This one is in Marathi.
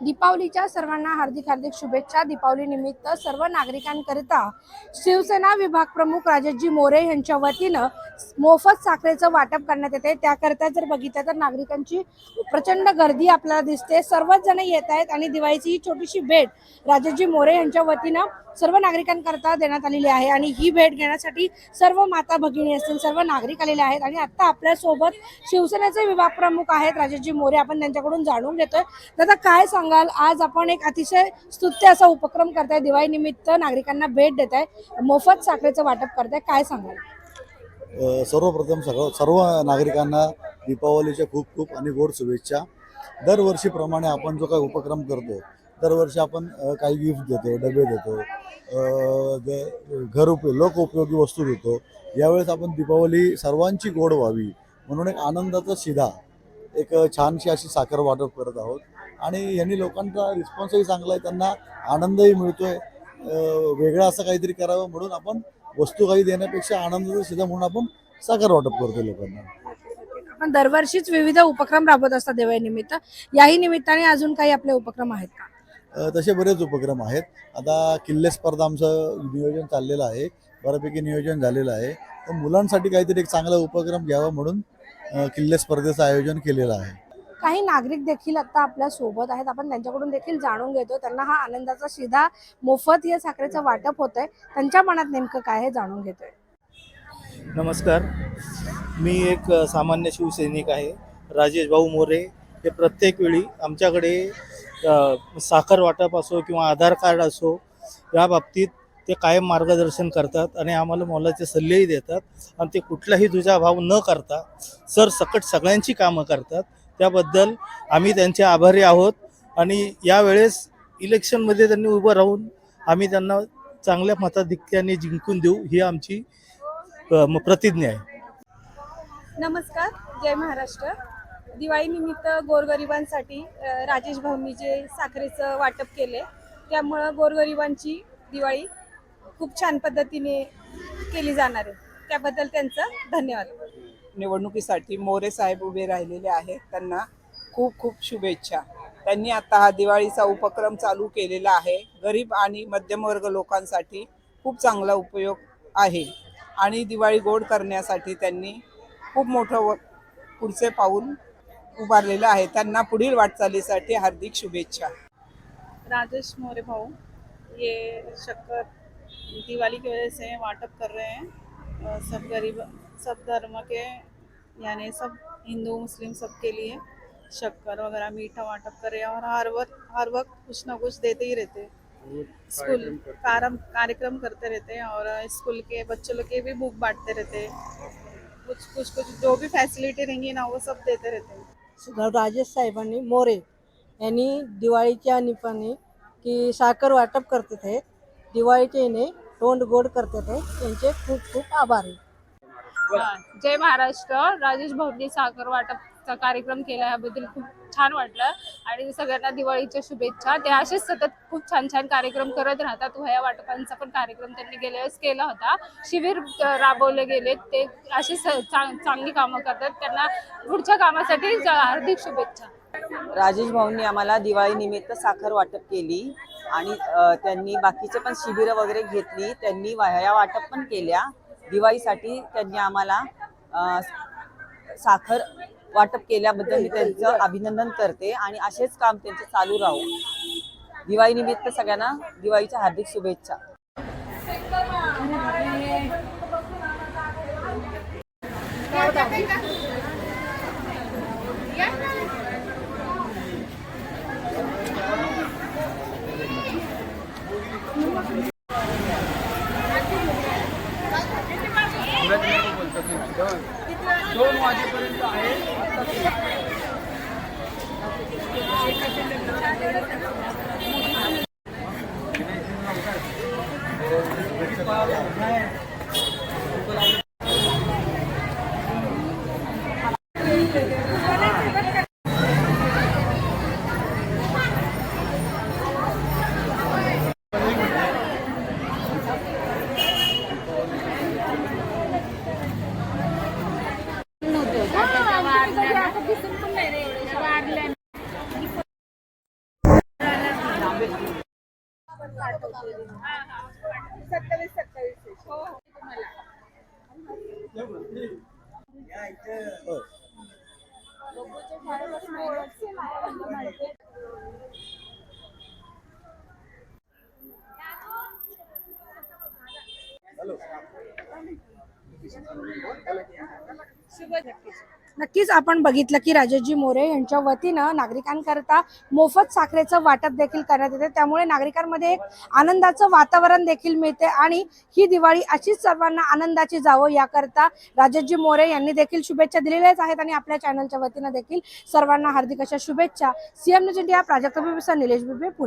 दीपावलीच्या सर्वांना हार्दिक हार्दिक शुभेच्छा. दीपावली निमित्त सर्व नागरिकांकरिता शिवसेना विभाग प्रमुख राजेशजी मोरे यांच्या वतीनं मोफत साखरेचं वाटप करण्यात येते त्याकरिता जर बघितलं तर नागरिकांची प्रचंड गर्दी आपल्याला दिसते. सर्वच जण येत आहेत आणि दिवाळीची ही छोटीशी भेट राजेशजी मोरे यांच्या वतीनं सर्व नागरिकांकरता देण्यात आलेली आहे. आणि ही भेट घेण्यासाठी सर्व माता भगिनी असतील सर्व नागरिक आलेले आहेत. आणि आता आपल्यासोबत शिवसेनेचे विभाग प्रमुख आहेत राजेशजी मोरे. आपण त्यांच्याकडून जाणून घेतोय. दादा काय सांगाल आज आपण एक अतिशय स्तुत्य असा उपक्रम करताय. दिवाळी निमित्त नागरिकांना भेट देत आहे मोफत साखरेचं वाटप करताय. काय सांगाल? सर्वप्रथम सर्व सर्व नागरिकांना दीपावलीच्या खूप खूप आणि गोड शुभेच्छा. दरवर्षीप्रमाणे आपण जो काही उपक्रम करतो दरवर्षी आपण काही गिफ्ट देतो डबे देतो अ, ग- घर उप वस्तू देतो यावेळेस आपण दीपावली सर्वांची गोड व्हावी म्हणून एक आनंदाचा शिधा एक छानशी अशी साखर वाटप करत आहोत. आणि यांनी लोकांचा रिस्पॉन्सही चांगला आहे. त्यांना आनंदही मिळतोय. वेगळं असं काहीतरी करावं म्हणून आपण वस्तू काही देण्यापेक्षा आनंदाचा शिधा म्हणून आपण साखर वाटप करतो लोकांना. आपण दरवर्षीच विविध उपक्रम राबवत असतात दिवाळी निमित्त याही निमित्ताने अजून काही आपले उपक्रम आहेत का? तसे बरेच उपक्रम आहेत. आता किल्ले स्पर्धा आमचं नियोजन चाललेलं आहे. बऱ्यापैकी नियोजन झालेलं आहे. तर मुलांसाठी काहीतरी एक चांगला उपक्रम घ्यावा म्हणून किल्ले स्पर्धेचं आयोजन केलेलं आहे. काही नागरिक देखील आता आपल्यासोबत आहेत. आपण त्यांच्याकडून देखील जाणून घेतो त्यांना हा आनंदाचा शिधा मोफत या साखरेचं वाटप होत आहे त्यांच्या मनात नेमकं काय हे जाणून घेतोय. नमस्कार. मी एक सामान्य शिवसैनिक आहे. राजेश भाऊ मोरे. हे प्रत्येक वेळी आमच्याकडे साखर वाटप असो किंवा आधार कार्ड असो या बाबतीत ते कायम मार्गदर्शन करतात आणि आम्हाला मोलाचे सल्लेही देतात. आणि ते कुठलाही दुजाभाव न करता सर सकट सगळ्यांची कामं करतात. त्याबद्दल आम्ही त्यांचे आभारी आहोत. आणि यावेळेस इलेक्शनमध्ये त्यांनी उभं राहून आम्ही त्यांना चांगल्या मताधिक्याने जिंकून देऊ ही आमची प्रतिज्ञा आहे. नमस्कार जय महाराष्ट्र. दिवाळीनिमित्त गोरगरिबांसाठी राजेश भाऊंनी जे साखरेचं वाटप केले त्यामुळं गोरगरिबांची दिवाळी खूप छान पद्धतीने केली जाणार आहे. त्याबद्दल त्यांचं धन्यवाद. निवडणुकीसाठी मोरे साहेब उभे राहिलेले आहेत. त्यांना खूप खूप शुभेच्छा. त्यांनी आता हा दिवाळीचा उपक्रम चालू केलेला आहे. गरीब आणि मध्यमवर्ग लोकांसाठी खूप चांगला उपयोग आहे. आणि दिवाळी गोड करण्यासाठी त्यांनी खूप मोठं व पुढचे पाऊल उभारलेलं आहे. त्यांना पुढील वाटचालीसाठी हार्दिक शुभेच्छा. राजेश मोरे भाऊ ये शक्कर दिवाली की वजह से वाटप कर रहे हैं. सब गरीब सब धर्म के यानी सब हिंदू मुस्लिम सबके लिए शक्कर वगैरह मीठा वाटप करे और हर वक्त हर वक्त कुछ ना कुछ देते ही रहते स्कूल कारम कार्यक्रम करते रहते हैं और स्कूल के बच्चों लोग के भी बुक बांटते रहते हैं। कुछ कुछ कुछ जो भी फैसिलिटी रहेंगी ना वो सब देते रहते हैं। राजेश साहेबांनी मोरे यांनी दिवाळीच्या निमित्ताने की साखर वाटप करतात आहेत दिवाळीच्या येणे तोंड गोड करते आहेत त्यांचे खूप खूप आभार. आहे हा, जय महाराष्ट्र. राजेश भाऊंनी साखर वाटपचा कार्यक्रम केला याबद्दल खूप छान वाटलं. आणि सगळ्यांना दिवाळीच्या शुभेच्छा. ते असेच सतत खूप छान छान कार्यक्रम करत राहतात. वह्या वाटपांचा पण कार्यक्रम त्यांनी गेल्या वेळेस केला होता. शिबिर राबवले गेले ते असे चांग चांगली कामं करतात. त्यांना पुढच्या कामासाठी हार्दिक शुभेच्छा. राजेश भाऊंनी आम्हाला दिवाळी निमित्त साखर वाटप केली आणि त्यांनी बाकीचे पण शिबिरं वगैरे घेतली. त्यांनी वह्या वाटप पण केल्या. दिवाळीसाठी त्यांनी आम्हाला साखर वाटप केल्याबद्दल मी त्यांचं अभिनंदन करते आणि असेच काम त्यांचे चालू राहू. दिवाळीनिमित्त सगळ्यांना दिवाळीच्या हार्दिक शुभेच्छा. हो, दोन वाजेपर्यंत आहे. सत्तावीस सत्तावीस. नक्कीच. आपण बघितलं की राजेशजी मोरे यांच्या वतीनं नागरिकांकरता मोफत साखरेचं वाटप देखील करण्यात येते. त्यामुळे नागरिकांमध्ये एक आनंदाचं वातावरण देखील मिळते आणि ही दिवाळी अशीच सर्वांना आनंदाची जावं याकरता राजेशजी मोरे यांनी देखील शुभेच्छा दिलेल्याच आहेत आणि आपल्या चॅनलच्या वतीनं देखील सर्वांना हार्दिक अशा शुभेच्छा. सीएम न्यूज इंडिया प्राजक्त बिबिसा निलेश बिबे पुणे.